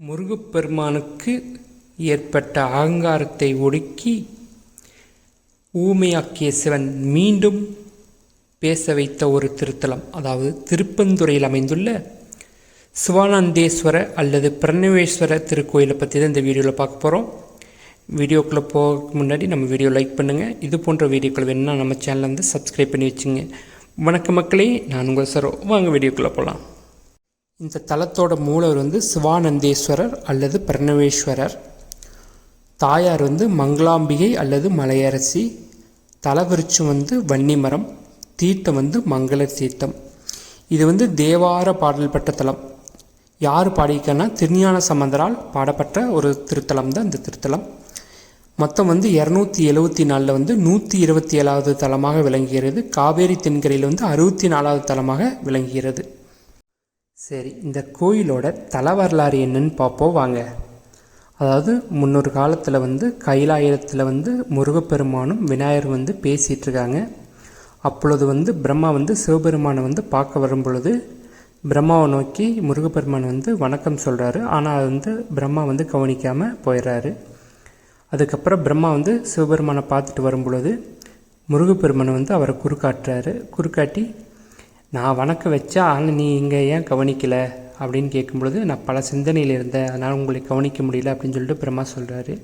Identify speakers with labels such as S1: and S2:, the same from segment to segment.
S1: முருகப்பெருமானுக்கு ஏற்பட்ட அகங்காரத்தை ஒடுக்கி ஊமையாக்கிய சிவன் மீண்டும் பேச வைத்த ஒரு திருத்தலம் அதாவது திருப்பந்துறையில் அமைந்துள்ள சிவானந்தேஸ்வர அல்லது பிரணவேஸ்வர திருக்கோயிலை பற்றி தான் இந்த வீடியோவில் பார்க்க போகிறோம் வீடியோக்குள்ளே போக முன்னாடி நம்ம வீடியோ லைக் பண்ணுங்கள் இது போன்ற வீடியோக்கள் வேணும்னா நம்ம சேனலை வந்து சப்ஸ்கிரைப் பண்ணி வச்சுங்க. வணக்க மக்களே நான் உங்கள் சரோ. வாங்க வீடியோக்குள்ளே போகலாம் இந்த தலத்தோட மூலவர் வந்து சிவானந்தேஸ்வரர் அல்லது பிரணவேஸ்வரர். தாயார் வந்து மங்களாம்பிகை அல்லது மலையரசி. தலவிருச்சம் வந்து வன்னிமரம். தீர்த்தம் வந்து மங்கள தீர்த்தம். இது வந்து தேவார பாடல் பெற்ற தலம். யார் பாடியிருக்கான்னா திருஞான சம்பந்தரால் பாடப்பட்ட ஒரு திருத்தலம் தான் இந்த திருத்தலம். மொத்தம் வந்து இரநூத்தி எழுவத்தி நாலில் வந்து நூற்றி இருபத்தி ஏழாவது தலமாக விளங்குகிறது. காவேரி தென்கரையில் வந்து அறுபத்தி நாலாவது தலமாக விளங்குகிறது. சரி இந்த கோயிலோட தல வரலாறு என்னன்னு பார்ப்போம் வாங்க. அதாவது முன்னொரு காலத்தில் வந்து கைலாயத்தில் வந்து முருகப்பெருமானும் விநாயகர் வந்து பேசிகிட்ருக்காங்க அப்பொழுது வந்து பிரம்மா வந்து சிவபெருமானை வந்து பார்க்க வரும் பொழுது பிரம்மாவை நோக்கி முருகப்பெருமான் வந்து வணக்கம் சொல்கிறாரு ஆனால் அது வந்து பிரம்மா வந்து கவனிக்காமல் போயிடுறாரு அதுக்கப்புறம் பிரம்மா வந்து சிவபெருமானை பார்த்துட்டு வரும் பொழுது முருகப்பெருமானை வந்து அவரை குறுக்காட்டுறாரு. குறுக்காட்டி நான் வணக்கம் வச்சா ஆனால் நீ இங்கே ஏன் கவனிக்கலை? அப்படின்னு கேட்கும் பொழுது நான் பல சிந்தனையில் இருந்தேன். அதனால் உங்களை கவனிக்க முடியல அப்படின்னு சொல்லிட்டு பிரம்மா சொல்கிறாரு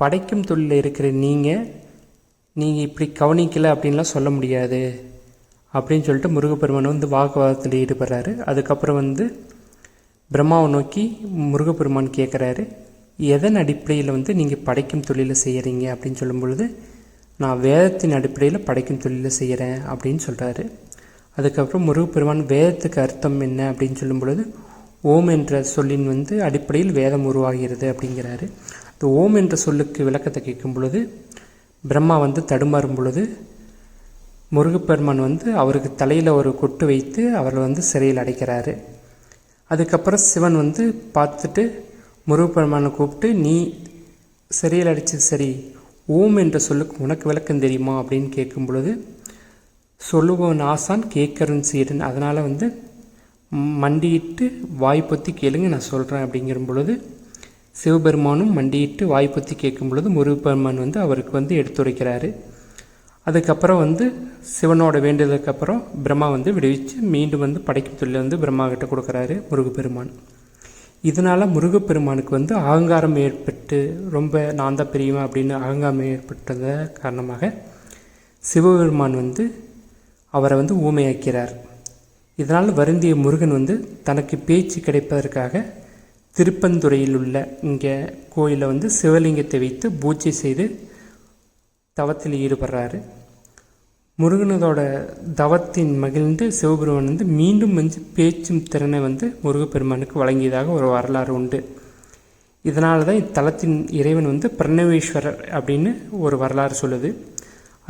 S1: படைக்கும் தொழிலில் இருக்கிற நீங்கள் நீங்கள் இப்படி கவனிக்கலை அப்படின்லாம் சொல்ல முடியாது. அப்படின்னு சொல்லிட்டு முருகப்பெருமான் வந்து வாக்குவாதத்தில் ஈடுபடுறாரு. அதுக்கப்புறம் வந்து பிரம்மாவை நோக்கி முருகப்பெருமான் கேட்குறாரு எதன் அடிப்படையில் வந்து நீங்கள் படைக்கும் தொழிலை செய்கிறீங்க அப்படின்னு சொல்லும் பொழுது நான் வேதத்தின் அடிப்படையில் படைக்கும் தொழிலை செய்கிறேன் அப்படின்னு சொல்கிறாரு அதுக்கப்புறம் முருகப்பெருமான் வேதத்துக்கு அர்த்தம் என்ன அப்படின்னு சொல்லும் பொழுது ஓம் என்ற சொல்லின் வந்து அடிப்படையில் வேதம் உருவாகிறது அப்படிங்கிறாரு. இந்த ஓம் என்ற சொல்லுக்கு விளக்கத்தை கேட்கும் பொழுது பிரம்மா வந்து தடுமாறும் பொழுது முருகப்பெருமான் வந்து அவருக்கு தலையில் ஒரு கொட்டு வைத்து அவரை வந்து சிறையில் அடைக்கிறாரு. அதுக்கப்புறம் சிவன் வந்து பார்த்துட்டு முருகப்பெருமானை கூப்பிட்டு நீ சிறையில் அடித்தது சரி. ஓம் என்ற சொல்லுக்கு உனக்கு விளக்கம் தெரியுமா? அப்படின்னு கேட்கும் பொழுது சொல்லுவோம் ஆசான் கேட்கறன் சீரன் அதனால் வந்து மண்டியிட்டு வாய்ப்பத்தி கேளுங்க நான் சொல்கிறேன் அப்படிங்கிற பொழுது சிவபெருமானும் மண்டியிட்டு வாய்ப்பத்தி கேட்கும் பொழுது முருகப்பெருமான் வந்து அவருக்கு வந்து எடுத்துரைக்கிறாரு. அதுக்கப்புறம் வந்து சிவனோட வேண்டியதுக்கப்புறம் பிரம்மா வந்து விடுவிச்சு மீண்டும் வந்து படைக்கும் தொழில் வந்து பிரம்மா கிட்ட கொடுக்குறாரு முருகப்பெருமான். இதனால் முருகப்பெருமானுக்கு வந்து அகங்காரம் ஏற்பட்டு ரொம்ப நான் தான் பெரியவன் அப்படின்னு அகங்காரம் ஏற்பட்டத காரணமாக சிவபெருமான் வந்து அவரை வந்து ஊமையாக்கிறார். இதனால் வருந்திய முருகன் வந்து தனக்கு பேச்சு கிடைப்பதற்காக திருப்பந்துறையில் உள்ள இங்கே கோயிலில் வந்து சிவலிங்கத்தை வைத்து பூஜை செய்து தவத்தில் ஈடுபடுறாரு. முருகனதோட தவத்தின் மகிழ்ந்து சிவபெருமான் வந்து மீண்டும் வந்து பேச்சும் திறனை வந்து முருகப்பெருமானுக்கு வழங்கியதாக ஒரு வரலாறு உண்டு. இதனால தான் இத்தலத்தின் இறைவன் வந்து பிரணவேஸ்வரர் அப்படின்னு ஒரு வரலாறு சொல்லுது.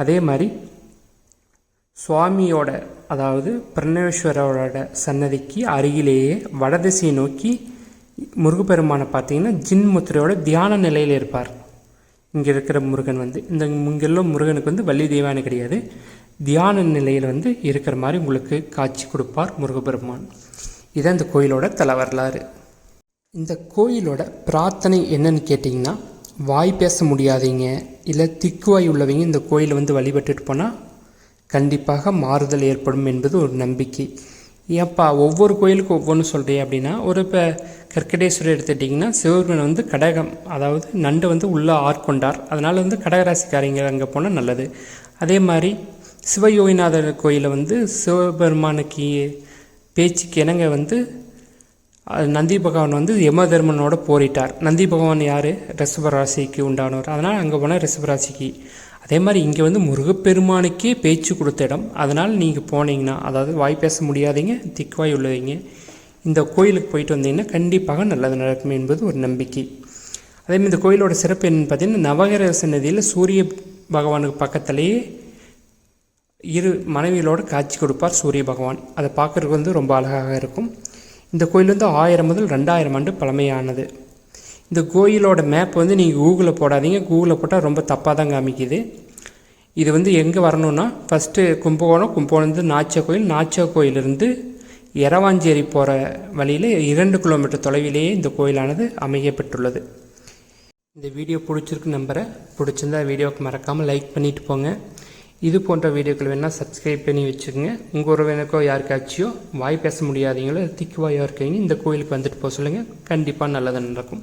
S1: அதே மாதிரி சுவாமியோட அதாவது பிரணவேஸ்வரோட சன்னதிக்கு அருகிலேயே வடதிசையை நோக்கி முருகப்பெருமானை பார்த்தீங்கன்னா ஜின் முத்திரையோட தியான நிலையில் இருப்பார். இங்கே இருக்கிற முருகன் வந்து இந்த இங்குள்ள முருகனுக்கு வந்து வள்ளி தெய்வானு கிடையாது. தியான நிலையில் வந்து இருக்கிற மாதிரி உங்களுக்கு காட்சி கொடுப்பார் முருகப்பெருமான். இதான் இந்த கோயிலோட தல வரலாறு. இந்த கோயிலோட பிரார்த்தனை என்னன்னு கேட்டிங்கன்னா வாய் பேச முடியாதீங்க இல்லை திக்குவாய் உள்ளவங்க இந்த கோயிலை வந்து வழிபட்டுட்டு போனால் கண்டிப்பாக மாறுதல் ஏற்படும் என்பது ஒரு நம்பிக்கை. ஏப்பா ஒவ்வொரு கோயிலுக்கும் ஒவ்வொன்று சொல்கிறேன் அப்படின்னா ஒரு இப்போ கற்கடேஸ்வரர் எடுத்துட்டிங்கன்னா சிவபெருமன் வந்து கடகம் அதாவது நண்டு வந்து உள்ளே ஆட்கொண்டார் அதனால் வந்து கடகராசிக்காரங்க அங்கே போனால் நல்லது. அதே மாதிரி சிவயோகிநாதர் கோயிலில் வந்து சிவபெருமானுக்கு பேச்சுக்கு இணங்க வந்து நந்தி பகவான் வந்து யம தர்மனோட போரிட்டார். நந்தி பகவான் யார்? ரிஷபராசிக்கு உண்டானவர். அதனால் அங்கே போனால் ரிஷபராசிக்கு. அதே மாதிரி இங்கே வந்து முருகப்பெருமானுக்கே பேச்சு கொடுத்த இடம். அதனால் நீங்கள் போனீங்கன்னா அதாவது வாய் பேச முடியாதீங்க திக்குவாய் உள்ளவங்க இந்த கோயிலுக்கு போயிட்டு வந்தீங்கன்னா கண்டிப்பாக நல்லது நடக்கும் என்பது ஒரு நம்பிக்கை. அதேமாதிரி இந்த கோயிலோட சிறப்பு என்னன்னு பார்த்தீங்கன்னா நவகிரக சன்னதியில் சூரிய பகவானுக்கு பக்கத்துலேயே இரு மனைவிகளோட காட்சி கொடுப்பார் சூரிய பகவான். அதை பார்க்குறதுக்கு வந்து ரொம்ப அழகாக இருக்கும். இந்த கோயில் வந்து ஆயிரம் முதல் ரெண்டாயிரம் ஆண்டு பழமையானது. இந்த கோயிலோட மேப் வந்து நீங்கள் கூகுளில் போடாதீங்க. கூகுளில் போட்டால் ரொம்ப தப்பாக தான் காமிக்குது. இது வந்து எங்கே வரணும்னா ஃபஸ்ட்டு கும்பகோணம் கும்பகோணம் நாச்சியா கோயில் நாச்சியா கோயிலிருந்து எரவாஞ்சேரி போகிற வழியில் இரண்டு கிலோமீட்டர் தொலைவிலேயே இந்த கோயிலானது அமையப்பெற்றுள்ளது இந்த வீடியோ பிடிச்சிருக்கு நம்புகிறேன் பிடிச்சிருந்தா வீடியோவுக்கு மறக்காமல் லைக் பண்ணிட்டு போங்க. இது போன்ற வீடியோக்கள் வேணால் சப்ஸ்கிரைப் பண்ணி வச்சுக்கோங்க. உங்கள் உறவினருக்கோ யாருக்காச்சியோ வாய் பேச முடியாதீங்களோ திக்குவாயோ இருக்கீங்க இந்த கோயிலுக்கு வந்துட்டு போக சொல்லுங்கள் கண்டிப்பாக நல்லது நடக்கும்.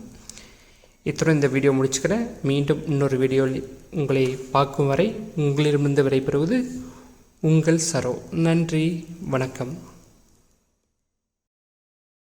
S1: இத்துடன் இந்த வீடியோ முடிச்சுக்கிறேன். மீண்டும் இன்னொரு வீடியோவில் உங்களை பார்க்கும் வரை உங்களிடமிருந்து விடைபெறுவது உங்கள் சரோ. நன்றி வணக்கம்.